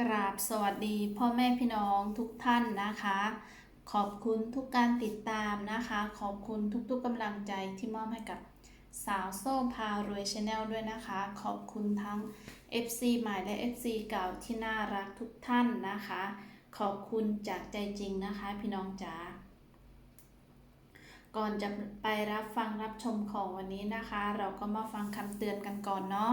กราบสวัสดีพ่อแม่พี่น้องทุกท่านนะคะ ขอบคุณทุกการติดตามนะคะ ขอบคุณทุกๆกำลังใจที่มอบให้กับสาวโซ่พารวยชาแนลด้วยนะคะ ขอบคุณทั้ง FC ใหม่และ FC เก่าที่น่ารักทุกท่านนะคะ ขอบคุณจากใจจริงนะคะพี่น้องจ๋าก่อนจะไปรับฟังรับชมของวันนี้นะคะ เราก็มาฟังคำเตือนกันก่อนเนาะ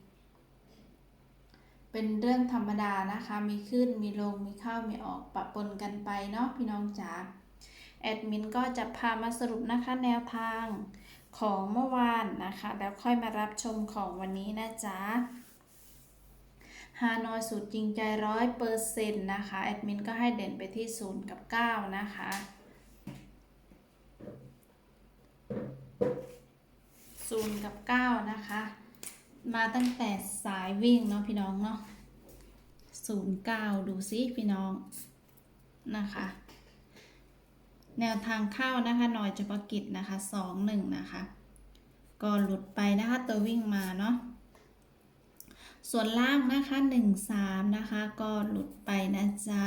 เป็นเรื่องธรรมดานะคะ มีขึ้น มีลง มีเข้า มีออก ปะปนกันไปเนาะพี่น้องจ๋า แอดมินก็จะพามาสรุปนะคะแนวทางของเมื่อวานนะคะ แล้วค่อยมารับชมของวันนี้นะจ๊ะฮานอยสูตรจริงใจร้อยเปอร์เซ็นต์นะคะ แอดมินก็ให้เด่นไปที่ 0 กับ 9 นะคะศูนย์กับเก้านะคะ มาตั้งแต่สายวิ่งเนาะพี่น้องเนาะศูนย์เก้าดูซิพี่น้องนะคะ แนวทางเข้านะคะหน่อยเฉพาะกิจนะคะสองหนึ่งนะคะก็หลุดไปนะคะตัววิ่งมาเนาะส่วนล่างนะคะหนึ่งสามนะคะก็หลุดไปนะจ๊ะ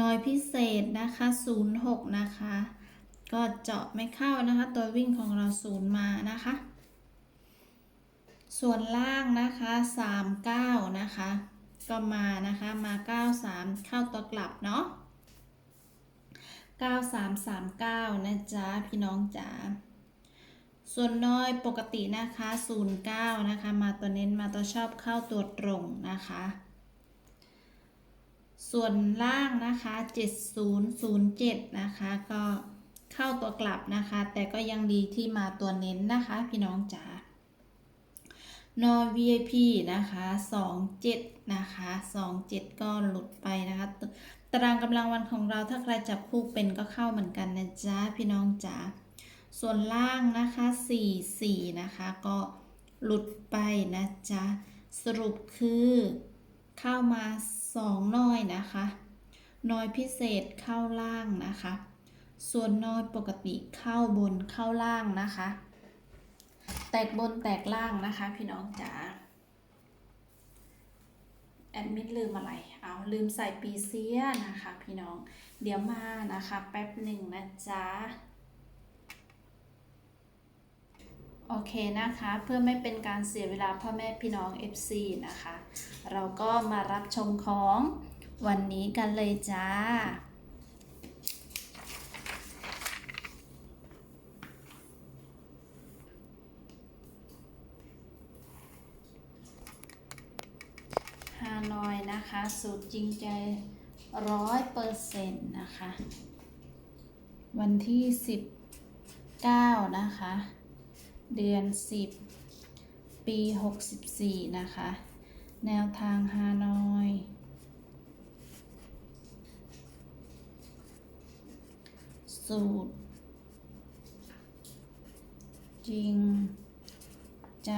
น้อยพิเศษนะคะศูนย์หกนะคะ ก็เจาะไม่เข้านะคะ ตัววิ่งของเราศูนย์มานะคะ ส่วนล่างนะคะสามเก้านะคะ ก็มานะคะมาเก้าสามเข้าตัวกลับเนาะเก้าสามสามเก้านะจ๊ะ พี่น้องจ๋าส่วนน้อยปกตินะคะ 09 นะคะ มาตัวเน้นมาตัวชอบเข้าตัวตรงนะคะ ส่วนล่างนะคะ 7007 นะคะ ก็เข้าตัวกลับนะคะ แต่ก็ยังดีที่มาตัวเน้นนะคะ พี่น้องจ๋า นอ VIP นะคะ27นะคะ27 ก็หลุดไปนะคะตารางกำลังวันของเราถ้าใครจับคู่เป็นก็เข้าเหมือนกันนะจ๊ะพี่น้องจ๋าส่วนล่างนะคะ4 4นะคะก็หลุดไปนะจ๊ะสรุปคือเข้ามา 2 น้อยนะคะน้อยพิเศษเข้าล่างนะคะ ส่วนน้อยปกติเข้าบนเข้าล่างนะคะ แตกบนแตกล่างนะคะ พี่น้องจ๋าแอดมิดลืมอะไร เอาลืมใส่ปีเซียนะคะ พี่น้อง เดี๋ยวมานะคะ แป๊บหนึ่งนะจ๊ะ โอเคนะคะ เพื่อไม่เป็นการเสียเวลาพ่อแม่พี่น้อง FC นะคะ เราก็มารับชมของวันนี้กันเลยจ้า ฮาน อยนะคะ สูตรจริงใจร้อยเปอร์เซ็นต์นะคะ วันที่สิบเก้านะคะ เดือนสิบปีหกสิบสี่นะคะ แนวทางฮานอยสูตร จริงใจ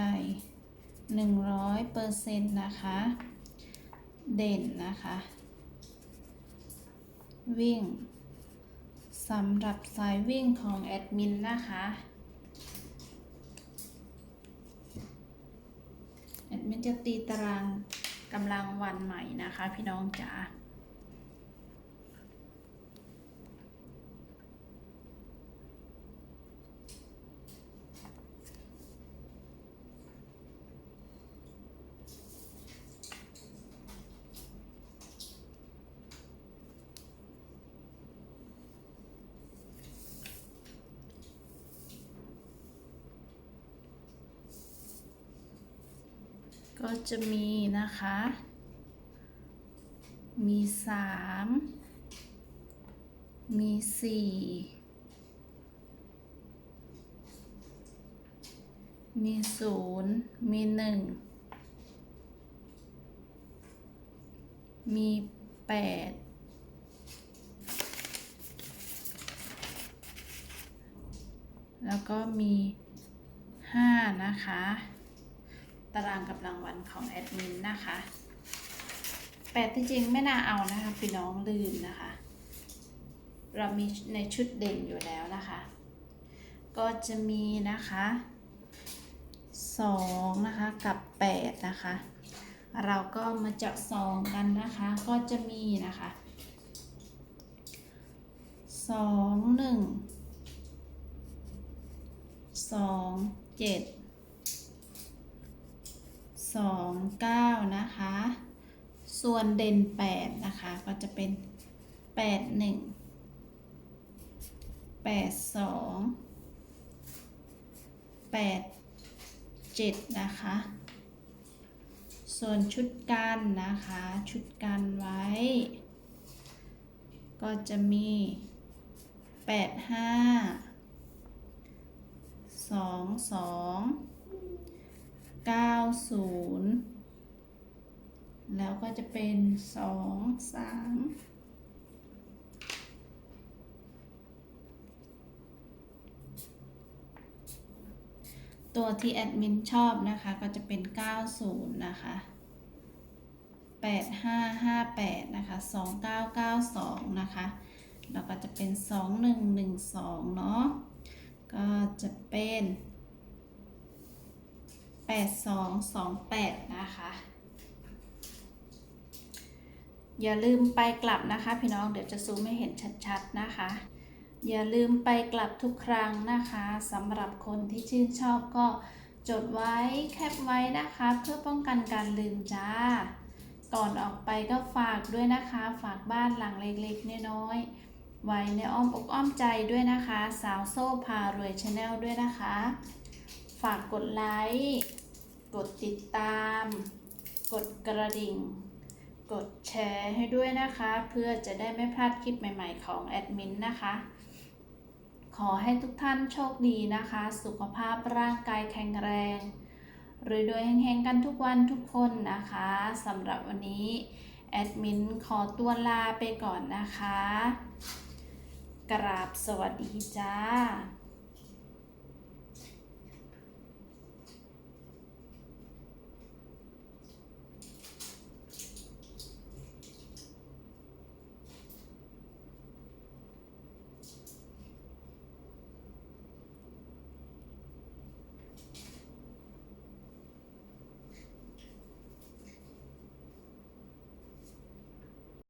หนึ่งร้อยเปอร์เซ็นต์นะคะ เด่นนะคะ วิ่งสำหรับสายวิ่งของแอดมินนะคะแอดมินจะตีตารางกำลังวันใหม่นะคะ พี่น้องจ๋า ก็จะมีนะคะ มีสามมีสี่มีศูนย์มีหนึ่งมีแปดแล้วก็มีห้านะคะ ตารางกับรางวัลของแอดมินนะคะแปดที่จริงไม่น่าเอานะคะพี่น้องลืมนะคะ เรามีในชุดเด่นอยู่แล้วนะคะ ก็จะมีนะคะสองนะคะกับแปดนะคะ เราก็มาเจาะซองกันนะคะ ก็จะมีนะคะสองหนึ่งสองเจ็ด สองเก้านะคะ ส่วนเด่นแปดนะคะ ก็จะเป็นแปดหนึ่งแปดสองแปดเจ็ดนะคะ ส่วนชุดกันนะคะ ชุดกันไว้ ก็จะมีแปดห้าสองสองเก้าศูนย์แล้วก็จะเป็นสองสามตัวที่แอดมินชอบนะคะก็จะเป็น 90 นะคะ 8558 นะคะ 2992 นะคะ แล้วก็จะเป็น 2112 เนาะ ก็จะเป็น 8228 นะคะ อย่าลืมไปกลับนะคะ พี่น้องเดี๋ยวจะซูมให้เห็นชัดๆนะคะ อย่าลืมไปกลับทุกครั้งนะคะสำหรับคนที่ชื่นชอบก็จดไว้แคปไว้นะคะ เพื่อป้องกันการลืมจ้า ก่อนออกไปก็ฝากด้วยนะคะ ฝากบ้านหลังเล็กๆน้อยๆไว้ในอ้อมอกอ้อมใจด้วยนะคะ สาวโซ่พารวยชาแนลด้วยนะคะ ฝากกดไลค์ กดติดตาม กดกระดิ่ง กดแชร์ให้ด้วยนะคะ เพื่อจะได้ไม่พลาดคลิปใหม่ๆของแอดมินนะคะ ขอให้ทุกท่านโชคดีนะคะ สุขภาพร่างกายแข็งแรงรวยโดยๆแห่งๆกันทุกวันทุกคนนะคะสำหรับวันนี้ แอดมินขอตัวลาไปก่อนนะคะ กราบสวัสดีจ้า